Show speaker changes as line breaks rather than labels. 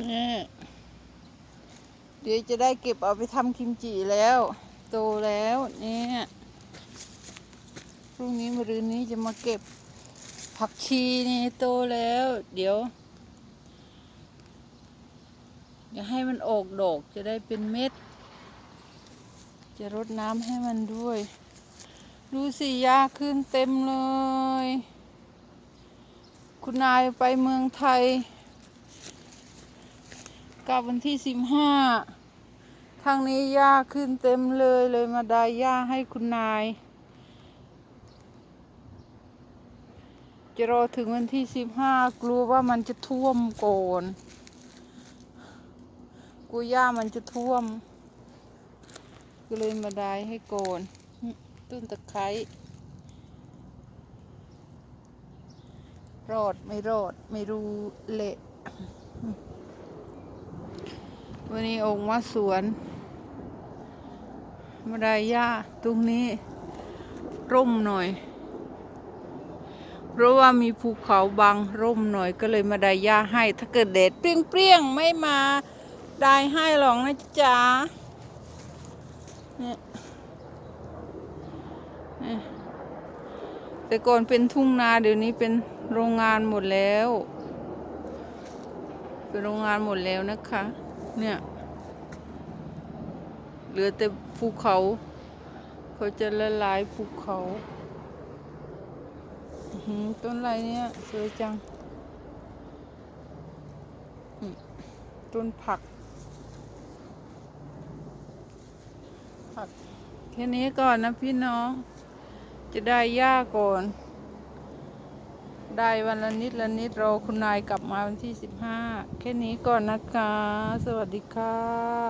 นี่เดี๋ยวจะได้เก็บเอาไปทำกิมจิแล้ว โตแล้วเนี่ยพรุ่งนี้มรืนนี้จะมาเก็บผักชีนี่โตแล้ว เดี๋ยวอย่าให้มันออกดอกจะได้เป็นเม็ด จะรดน้ำให้มันด้วย ดูสิยาขึ้นเต็มเลย คุณนายไปเมืองไทย กลับวันที่สิบห้าทางนี้หญ้าขึ้นเต็มเลยเลยมาได้หญ้าให้คุณนาย จะรอถึงวันที่สิบห้ากลัวว่ามันจะท่วมก่อนกลัวหญ้ามันจะท่วม ก็เลยมาได้ให้ก่อนต้นตะไคร้รอดไม่รอดไม่รู้เละ วันนี้องค์มาสวนมาได้หญ้าตรงนี้ ร่มหน่อย เพราะว่ามีภูเขาบังร่มหน่อยก็เลยมาได้หญ้าให้ ถ้าเกิดแดดเปรี้ยงๆ ไม่มาได้ให้หรอกนะจ๊ะเนี่ยเนี่ยแต่ก่อนเป็นทุ่งนาเดี๋ยวนี้เป็นโรงงานหมดแล้ว เป็นโรงงานหมดแล้วนะคะ เนี่ย เหลือแต่ภูเขา เขาจะละลายภูเขาต้นอะไรเนี่ยสวยจัง ต้นผัก ผัก แค่นี้ก่อนนะพี่น้อง จะได้หญ้าก่อน ได้วันละนิดละนิดรอคุณนายกลับมาวันที่สิบห้าแค่นี้ก่อนนะคะ สวัสดีค่ะ